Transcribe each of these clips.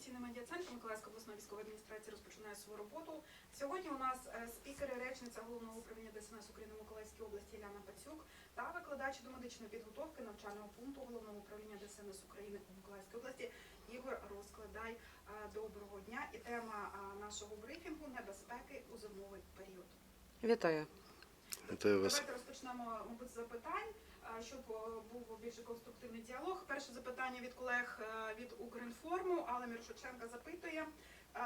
офіційний медіа-центр Миколаївської обласної військової адміністрації розпочинає свою роботу. Сьогодні у нас е, спікери, речниця головного управління ДСНС України в Миколаївській області Іляна Пацюк та викладач до медичної підготовки навчального пункту головного управління ДСНС України у Миколаївській області Ігор Розкладай. Е, Доброго дня і тема е, нашого брифінгу небезпеки у зимовий період. Вітаю. Вітаю вас. Давайте розпочнемо, мабуть, з запитань, щоб е, був більше конструктивний діалог. Перше запитання від колег е, від Укрінформу. Алла Мірошученка запитує, е,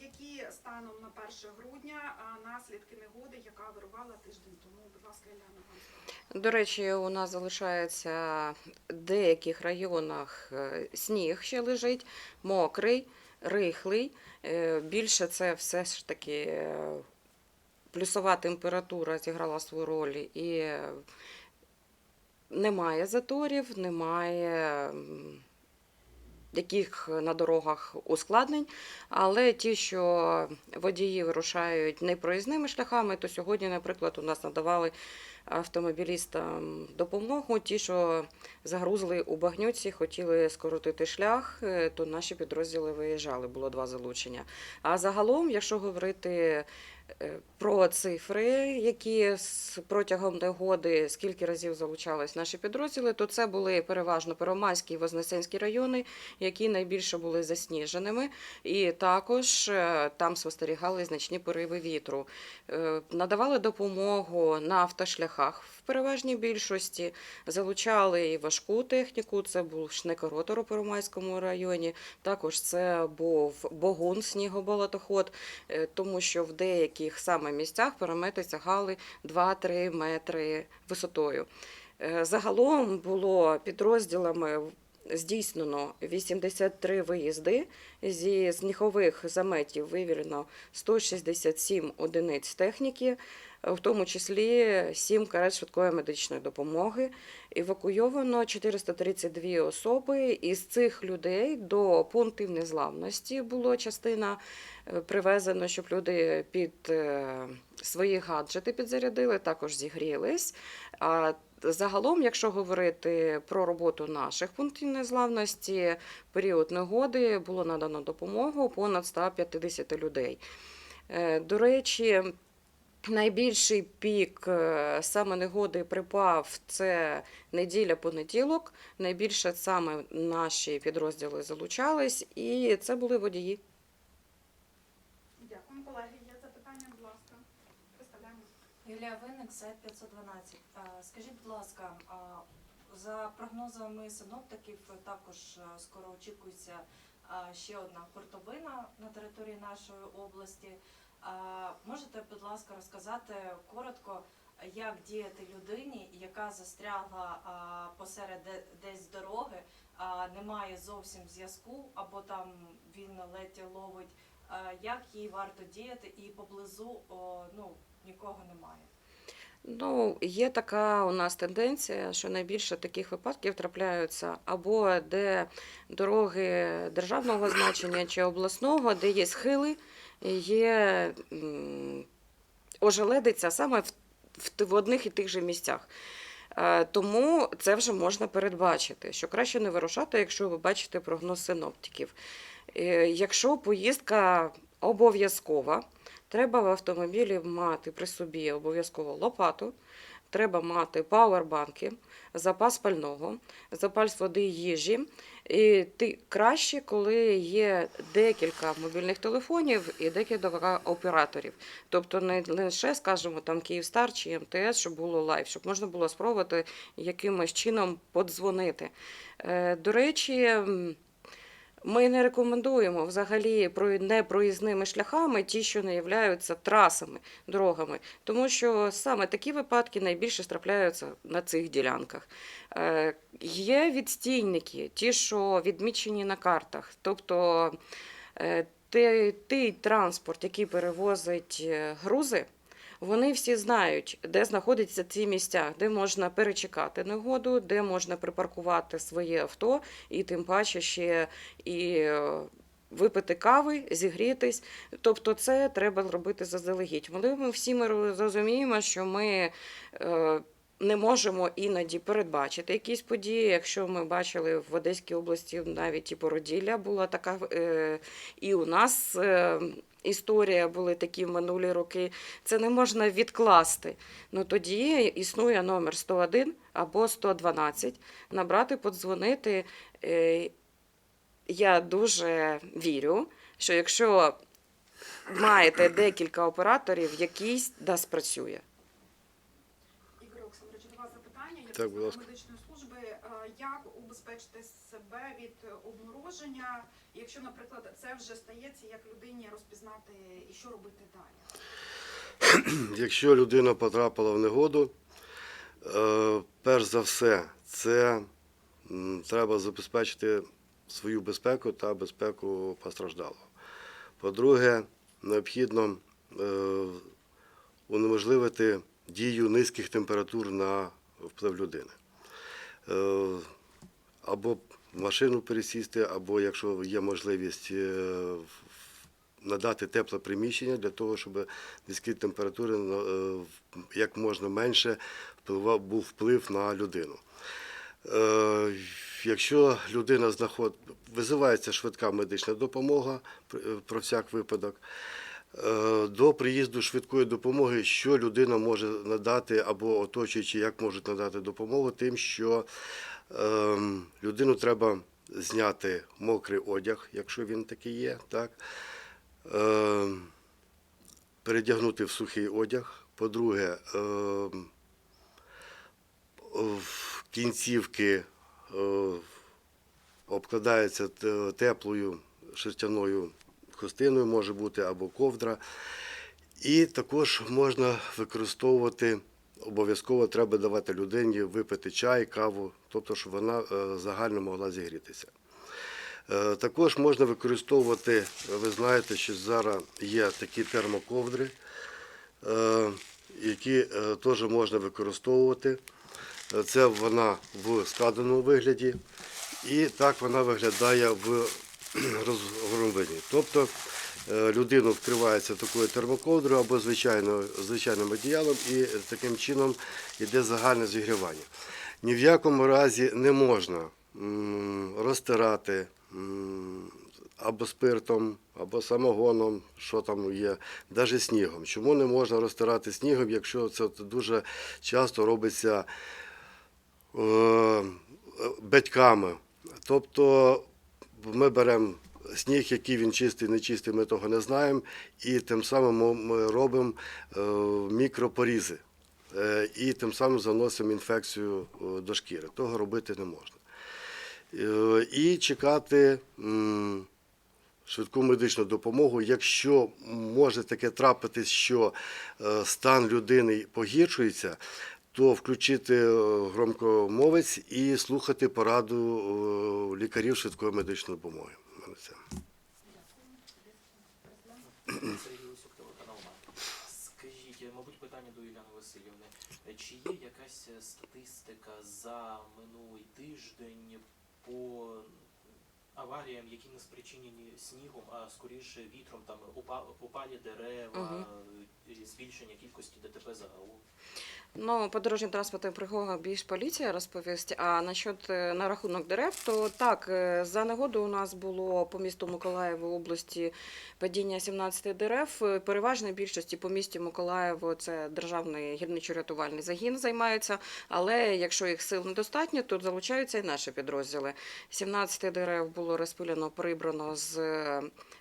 які станом на 1 грудня е, наслідки негоди, яка вирувала тиждень тому. Будь ласка, Іляна. До речі, у нас залишається в деяких районах е, сніг ще лежить, мокрий, рихлий. Е, Більше це все ж таки е, плюсова температура зіграла свою роль і е, немає заторів, немає яких на дорогах ускладнень. Але ті, що водії вирушають непроїзними шляхами, то сьогодні, наприклад, у нас надавали автомобілістам допомогу. Ті, що загрузли у багнюці, хотіли скоротити шлях, е, то наші підрозділи виїжджали, було два залучення. А загалом, якщо говорити про цифри, які протягом негоди скільки разів залучались наші підрозділи, то це були переважно Первомайські і Вознесенські райони, які найбільше були засніженими, і також е, там спостерігали значні пориви вітру. Е, Надавали допомогу на автошляхах в переважній більшості. Залучали і важку техніку. Це був шнекоротор у Первомайському районі. Також це був богун снігоболотоход, е, тому що в деяких саме місцях перемети сягали 2-3 метри висотою. Е, Загалом було підрозділами здійснено 83 виїзди. Зі снігових заметів вивірено 167 одиниць техніки, в тому числі 7 карет швидкої медичної допомоги. Евакуйовано 432 особи. Із цих людей до пунктів незламності було частина е, привезено, щоб люди під е, свої гаджети підзарядили, також зігрілись. Загалом, якщо говорити про роботу наших пунктів незламності, період негоди було надано допомогу понад 150 людей. Е, До речі, найбільший пік е, саме негоди припав це неділя-понеділок. Найбільше саме наші підрозділи залучались, і це були водії. Дякую, колеги. Є запитання, будь ласка. Представляємо. Юлія Винник, сайт 512. Скажіть, будь ласка, за прогнозами синоптиків також скоро очікується ще одна хуртовина на території нашої області. Можете, будь ласка, розказати коротко, як діяти людині, яка застрягла посеред десь дороги, немає зовсім зв'язку, або там він ледь ловить. Як їй варто діяти, і поблизу ну, нікого немає. Ну, є така у нас тенденція, що найбільше таких випадків трапляються або де дороги державного значення чи обласного, де є схили, є ожеледиця саме в, в, одних і тих же місцях. Е, Тому це вже можна передбачити, що краще не вирушати, якщо ви бачите прогноз синоптиків. Е, Якщо поїздка обов'язкова, Треба в автомобілі мати при собі обов'язково лопату, треба мати пауербанки, запас пального, запас води їжі. І ти краще, коли є декілька мобільних телефонів і декілька операторів. Тобто не лише, скажімо, там Київстар чи МТС, щоб було лайв, щоб можна було спробувати якимось чином подзвонити. Е, До речі, ми не рекомендуємо взагалі непроїзними шляхами ті, що не являються трасами, дорогами, тому що саме такі випадки найбільше трапляються на цих ділянках. Е, Є відстійники, ті, що відмічені на картах, тобто е, той, той транспорт, який перевозить е, грузи. Вони всі знають, де знаходяться ці місця, де можна перечекати негоду, де можна припаркувати своє авто, і тим паче ще і е, випити кави, зігрітись. Тобто, це треба робити заздалегідь. Коли ми всі ми розуміємо, що ми е, не можемо іноді передбачити якісь події. Якщо ми бачили в Одеській області навіть і породілля була така, е, і у нас е, історія були такі в минулі роки. Це не можна відкласти. Ну тоді існує номер 101 або 112. Набрати, подзвонити. Е, Я дуже вірю, що якщо маєте декілька операторів, якийсь да спрацює. Ігор Олександрович, до вас запитання. Я Так, будь ласка. медичної служби. Е, Як убезпечити себе від е, обмороження, якщо, наприклад, це вже стається, як людині розпізнати і що робити далі? Якщо людина потрапила в негоду, е, перш за все, це треба забезпечити свою безпеку та безпеку постраждалого. По-друге, необхідно е, унеможливити дію низьких температур на вплив людини. Е, Або машину пересісти, або якщо є можливість е, надати тепле приміщення для того, щоб низькі температури е, як можна менше впливав, був вплив на людину. Е, Якщо людина знаход... визивається швидка медична допомога про всяк випадок. До приїзду швидкої допомоги, що людина може надати або оточуючи, як можуть надати допомогу, тим, що людину треба зняти мокрий одяг, якщо він такий є, так? Ем, передягнути в сухий одяг. По-друге, ем, в кінцівки е, обкладається теплою шерстяною хустиною, може бути або ковдра. І також можна використовувати, обов'язково треба давати людині випити чай, каву, тобто, щоб вона е, загально могла зігрітися. Е, Також можна використовувати, ви знаєте, що зараз є такі термоковдри, е, які теж можна використовувати. Це вона в складеному вигляді, і так вона виглядає в розгорнуванні. Тобто людину вкривається такою термоковдрою або звичайно, звичайним одіялом, і таким чином йде загальне зігрівання. Ні в якому разі не можна розтирати або спиртом, або самогоном, що там є, навіть снігом. Чому не можна розтирати снігом, якщо це дуже часто робиться е, батьками? Тобто ми беремо сніг, який він чистий, не чистий, ми того не знаємо, і тим самим ми- робимо е, мікропорізи. Е, І тим самим заносимо інфекцію е, до шкіри. Того робити не можна. І чекати швидку медичну допомогу. Якщо може таке трапитись, що стан людини погіршується, то включити громкомовець і слухати пораду лікарів швидкої медичної допомоги. Це. Сергій Лисюк, телеканал «Май». Скажіть, мабуть, питання до Юліани Васильівни. Чи є якась е, статистика за минулий тиждень по аваріям, які не спричинені снігом, а скоріше вітром, там упа- упалі дерева, е, збільшення кількості ДТП загалом? Ну, по дорожнім транспортним пригодам більш поліція розповість. А насчет е, на рахунок дерев, то так, е, за негоду у нас було по місту Миколаєву області падіння 17 дерев. Е, Переважної більшості по місті Миколаєво це державний гірничо-рятувальний загін займається. Але якщо їх сил недостатньо, то залучаються і наші підрозділи. 17 дерев було розпиляно, прибрано з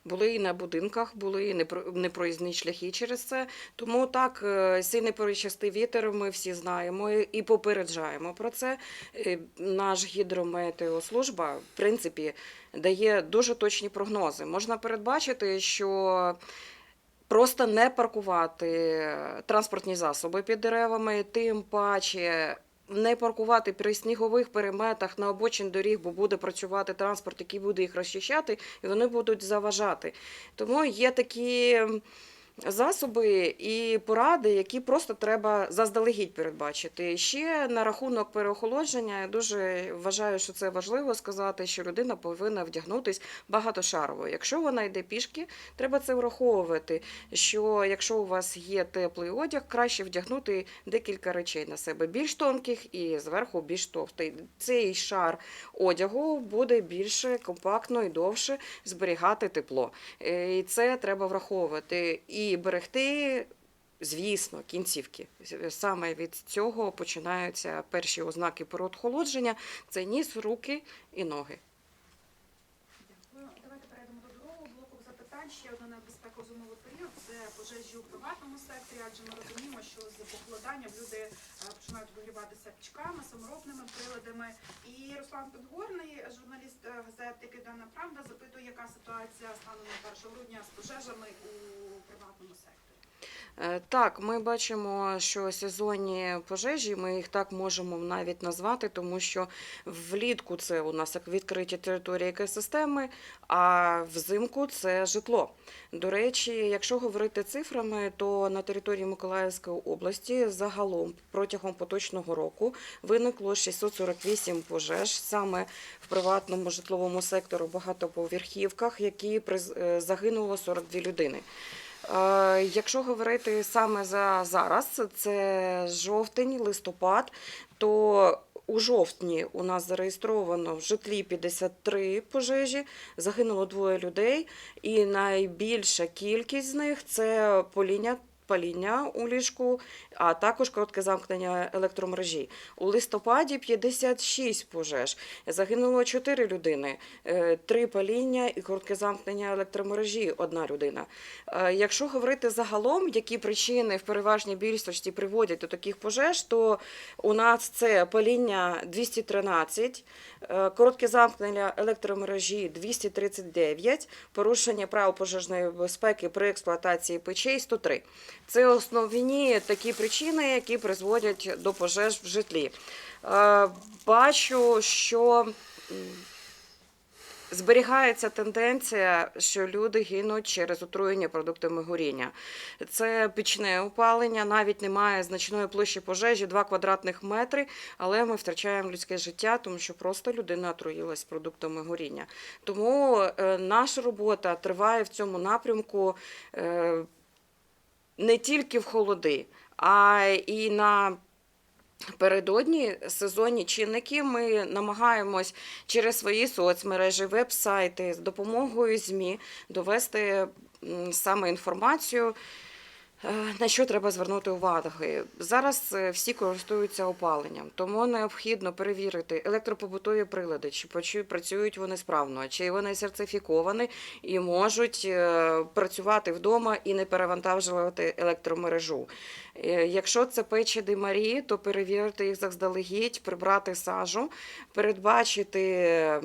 були і на будинках, були і непро- непроїзні шляхи через це. Тому так, сильний поричастий вітер, ми всі знаємо і- попереджаємо про це. Е, Наш гідрометеослужба, в принципі, дає дуже точні прогнози. Можна передбачити, що просто не паркувати транспортні засоби під деревами, тим паче. Не паркувати при снігових переметах на обочин доріг, бо буде працювати транспорт, який буде їх розчищати, і вони будуть заважати. Тому є такі засоби і поради, які просто треба заздалегідь передбачити. Ще на рахунок переохолодження я дуже вважаю, що це важливо сказати, що людина повинна вдягнутись багатошарово. Якщо вона йде пішки, треба це враховувати. Що якщо у вас є теплий одяг, краще вдягнути декілька речей на себе, більш тонких і зверху більш товстий. Цей шар одягу буде більше компактно і довше зберігати тепло. Е, І це треба враховувати і берегти. Звісно, кінцівки. Саме від цього починаються перші ознаки переохолодження – це ніс, руки і ноги. Давайте перейдемо до другого блоку запитань. Ще одна небезпека у зимовий період це пожежі у приватному секторі, адже ми розуміємо, що з похолоданням люди е, починають вигріватися пічками, саморобними приладами. І Руслан Підгорний, журналіст е, газети Південна Правда, запитує, яка ситуація станом на 1 грудня з пожежами у приватному секторі. Е, Так, ми бачимо, що сезонні пожежі, ми їх так можемо навіть назвати, тому що влітку це у нас як відкриті території екосистеми, а взимку це житло. До речі, якщо говорити цифрами, то на території Миколаївської області загалом протягом поточного року виникло 648 пожеж саме в приватному житловому сектору багатоповерхівках, які е, загинуло 42 людини. Е, Якщо говорити саме за зараз, це жовтень, листопад, то у жовтні у нас зареєстровано в житлі 53 пожежі, загинуло двоє людей, і найбільша кількість з них це поління. Паління у ліжку, а також коротке замкнення електромережі. У листопаді 56 пожеж. Загинуло 4 людини, е, три паління і коротке замкнення електромережі одна людина. Е, Якщо говорити загалом, які причини в переважній більшості приводять до таких пожеж, то у нас це паління 213, е, коротке замкнення електромережі 239, порушення правил пожежної безпеки при експлуатації печей 103. Це основні такі причини, які призводять до пожеж в житлі. Е, Бачу, що зберігається тенденція, що люди гинуть через отруєння продуктами горіння. Це пічне опалення, навіть немає значної площі пожежі, 2 квадратних метри, але ми втрачаємо людське життя, тому що просто людина отруїлась продуктами горіння. Тому е, наша робота триває в цьому напрямку е, не тільки в холоди, а і на Передодні сезонні чинники ми намагаємось через свої соцмережі, веб-сайти з допомогою ЗМІ довести саме інформацію, на що треба звернути увагу. Зараз е, всі користуються опаленням, тому необхідно перевірити електропобутові прилади, чи працюють вони справно, чи вони сертифіковані і можуть е, працювати вдома і не перевантажувати електромережу. Е, Якщо це печі димарі, то перевірити їх заздалегідь, прибрати сажу, передбачити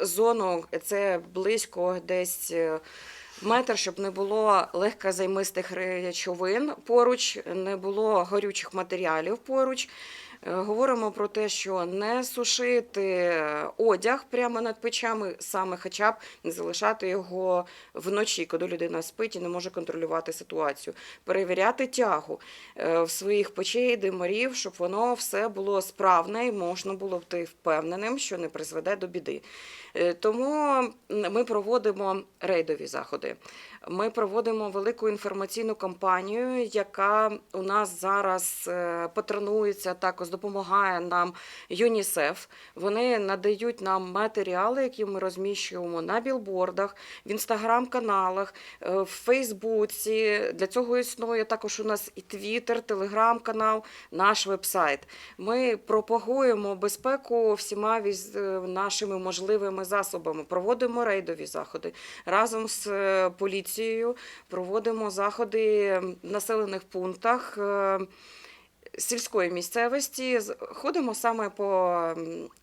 зону, це близько десь. Метр, щоб не було легкозаймистих речовин поруч, не було горючих матеріалів поруч. Е, Говоримо про те, що не сушити одяг прямо над печами, саме хоча б не залишати його вночі, коли людина спить і не може контролювати ситуацію. Перевіряти тягу е, в своїх печей, димарів, щоб воно все було справне і можна було бути впевненим, що не призведе до біди. Е, Тому ми проводимо рейдові заходи. Ми проводимо велику інформаційну кампанію, яка у нас зараз е, патронується, також допомагає нам ЮНІСЕФ. Вони надають нам матеріали, які ми розміщуємо на білбордах, в інстаграм-каналах, е, в Фейсбуці. Для цього існує також у нас і Твіттер, телеграм-канал, наш вебсайт. Ми пропагуємо безпеку всіма нашими можливими засобами. Проводимо рейдові заходи разом з е, поліцією. Проводимо заходи в населених пунктах. е, Сільської місцевості ходимо саме по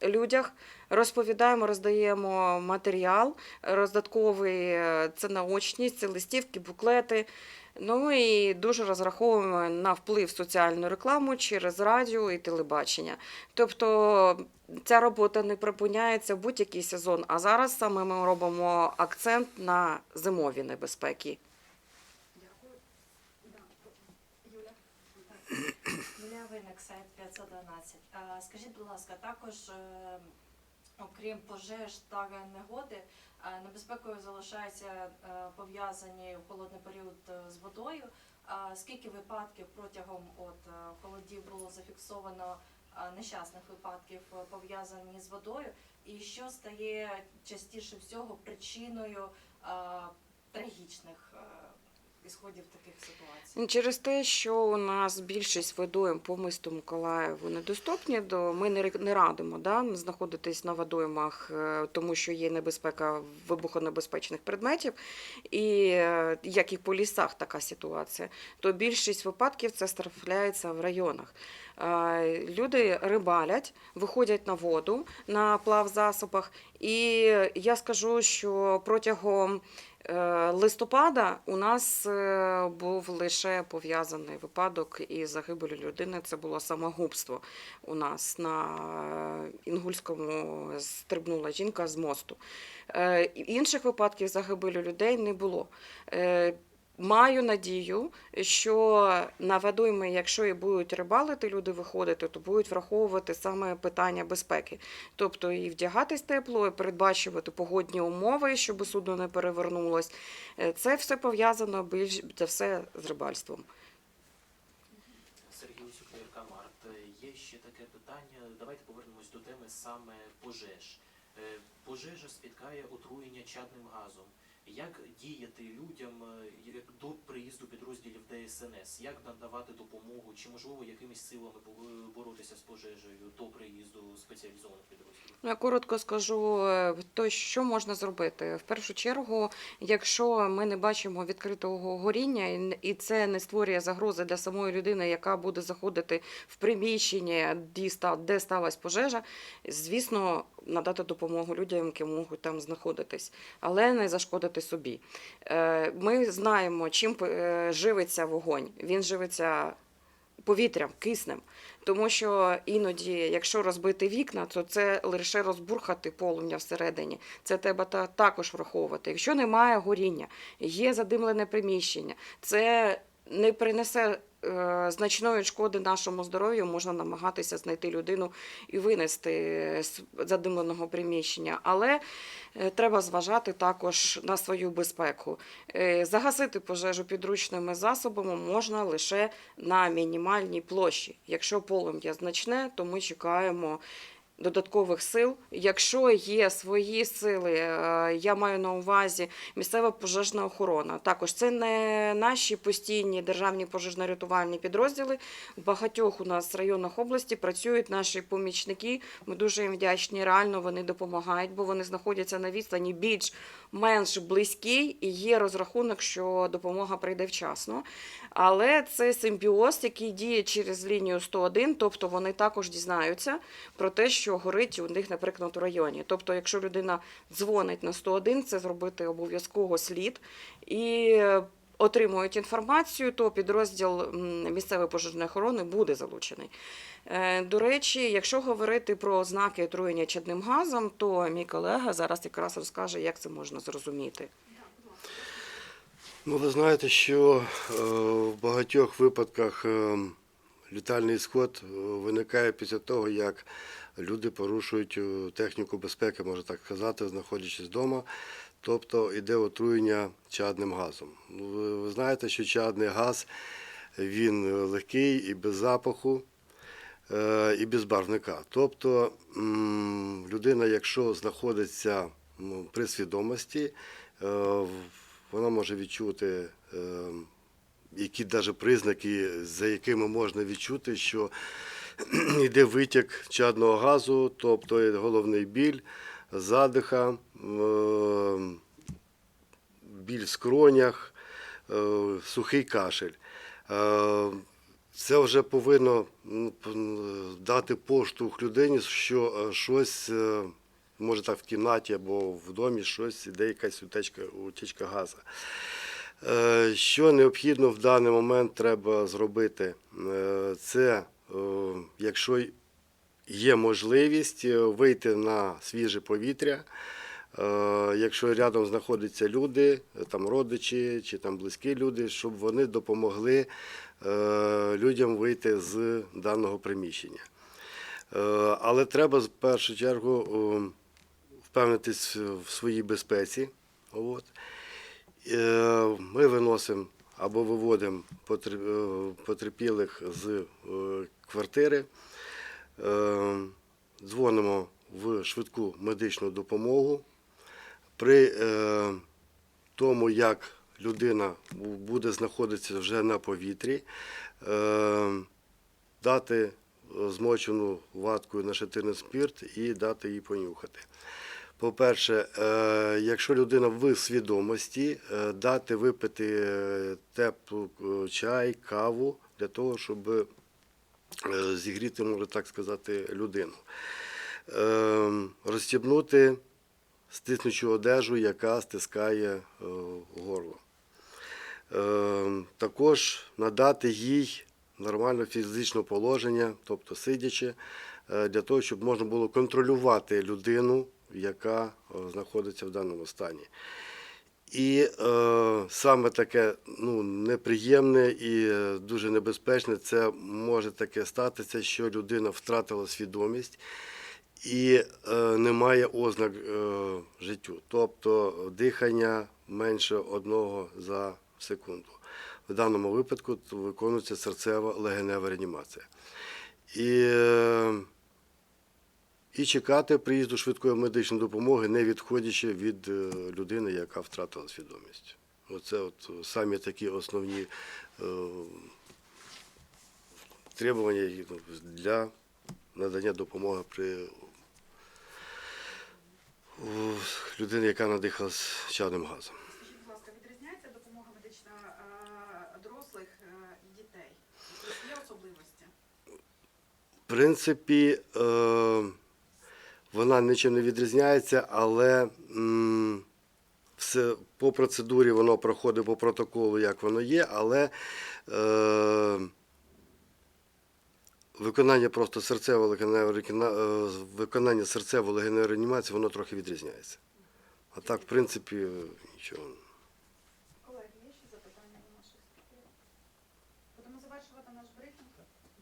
людях, розповідаємо, роздаємо матеріал роздатковий, е, це наочність, це листівки, буклети. Ну і дуже розраховуємо на вплив соціальну рекламу через радіо і телебачення. Тобто Ця робота не припиняється в будь-який сезон, а зараз саме ми робимо акцент на зимові небезпеки. Юля Виник, сайт 511. Скажіть, будь ласка, також, е, окрім пожеж та негоди, е, небезпекою залишаються е, пов'язані в холодний період з водою. Скільки випадків протягом от, холодів було зафіксовано нещасних випадків е, пов'язані з водою, і що стає частіше всього причиною е, трагічних е, ісходів таких ситуацій? Через те, що у нас більшість водойм по місту Миколаєву недоступні, до ми не не радимо да, знаходитись на водоймах, е, тому що є небезпека вибухонебезпечних предметів, і е, як і по лісах така ситуація, то більшість випадків це трапляється в районах. Е, Люди рибалять, виходять на воду на плавзасобах, і я скажу, що протягом листопада у нас е, був лише пов'язаний випадок із загибелю людини. Це було самогубство у нас на е, Інгульському стрибнула жінка з мосту. Е, Інших випадків загибелі людей не було. Маю надію, що на водойми, якщо і будуть рибалити, люди виходити, то будуть враховувати саме питання безпеки. Тобто і вдягатись тепло, і передбачувати погодні умови, щоб судно не перевернулось. Е, Це все пов'язано більш за все з рибальством. Сергій Март. Е, Є ще таке питання. Давайте повернемось до теми саме пожеж. Е, Пожежа спіткає отруєння чадним газом. Як діяти людям е, до приїзду підрозділів ДСНС? Як надавати допомогу? Чи можливо якимись силами бо- боротися з пожежею до приїзду спеціалізованих підрозділів? Ну, Я коротко скажу, е, то що можна зробити. В першу чергу, якщо ми не бачимо відкритого горіння, і це не створює загрози для самої людини, яка буде заходити в приміщення, де сталася пожежа, звісно, надати допомогу людям, які можуть там знаходитись, але не зашкодити собі. Е, Ми знаємо, чим е, живиться вогонь. Він живиться повітрям, киснем. Тому що іноді, якщо розбити вікна, то це лише розбурхати полум'я всередині. Це треба також враховувати. Якщо немає горіння, є задимлене приміщення, це не принесе значної шкоди нашому здоров'ю, можна намагатися знайти людину і винести з задимленого приміщення. Але е, треба зважати також на свою безпеку. Е, Загасити пожежу підручними засобами можна лише на мінімальній площі. Якщо полум'я значне, то ми чекаємо додаткових сил. Якщо є свої сили, е, я маю на увазі місцева пожежна охорона. Також це не наші постійні державні пожежно-рятувальні підрозділи. В багатьох у нас районах області працюють наші помічники. Ми дуже їм вдячні. Реально вони допомагають, бо вони знаходяться на відстані більш-менш близькій, і є розрахунок, що допомога прийде вчасно. Але це симбіоз, який діє через лінію 101, тобто вони також дізнаються про те, що горить у них, наприклад, у районі. Тобто, якщо людина дзвонить на 101, це зробити обов'язково слід і отримують інформацію, то підрозділ місцевої пожежної охорони буде залучений. Е, До речі, якщо говорити про ознаки отруєння чадним газом, то мій колега зараз якраз розкаже, як це можна зрозуміти. Ну, ви знаєте, що е, в багатьох випадках е, літальний сход е, виникає після того, як люди порушують е, техніку безпеки, можна так сказати, знаходячись вдома. Тобто йде отруєння чадним газом. Ну, Ви, знаєте, що чадний газ він е, легкий і без запаху, е, і без барвника. Тобто людина, якщо знаходиться при свідомості, вона може відчути які навіть признаки, за якими можна відчути, що йде витік чадного газу, тобто головний біль, задиха, е, біль в скронях, е, сухий кашель. Е, Це вже повинно дати поштовх людині, що щось, може так в кімнаті або в домі, щось іде якась утечка, утічка газу. Що необхідно в даний момент треба зробити? Це, якщо є можливість е, вийти на свіже повітря, Е, Якщо рядом знаходяться люди, е, там родичі чи там близькі люди, щоб вони допомогли е, людям вийти з даного приміщення. Е, Але треба в першу чергу е, впевнитись в своїй безпеці. От. Е, Ми виносимо або виводимо е, потерпілих з е, квартири, Е, дзвонимо в швидку медичну допомогу. При тому, як людина буде знаходитися вже на повітрі, дати змочену ваткою нашатирний спирт і дати їй понюхати. По-перше, е, якщо людина в свідомості, е, дати випити е, теплу чай, каву для того, щоб зігріти, можна так сказати, людину. Розстібнути стиснучу одежу, яка стискає горло. Також надати їй нормальне фізичне положення, тобто сидячи, для того, щоб можна було контролювати людину, яка е, знаходиться в даному стані. І е, саме таке ну, неприємне і е, дуже небезпечне, це може таке статися, що людина втратила свідомість і е, немає ознак е, життю, тобто дихання менше одного за секунду. В даному випадку виконується серцева легенева реанімація. І, е, і чекати приїзду швидкої медичної допомоги, не відходячи від е, людини, яка втратила свідомість. Оце от самі такі основні е, требування ну, для надання допомоги при у людини, яка надихалась чадним газом. Скажіть, будь ласка, відрізняється допомога медична е, дорослих е, і дітей? Тобто є особливості? В принципі, е, вона нічим не відрізняється, але м, все по процедурі воно проходить по протоколу, як воно є, але е, виконання просто серцево-легеневої виконання серцево-легеневої реанімації, воно трохи відрізняється. А так, в принципі, нічого. Колеги, є ще запитання до наших спікерів? Будемо завершувати наш брифінг.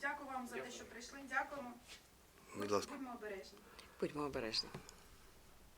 Дякую вам за те, що прийшли. Дякуємо. Будь ласка. Будьмо. Будьмо обережні.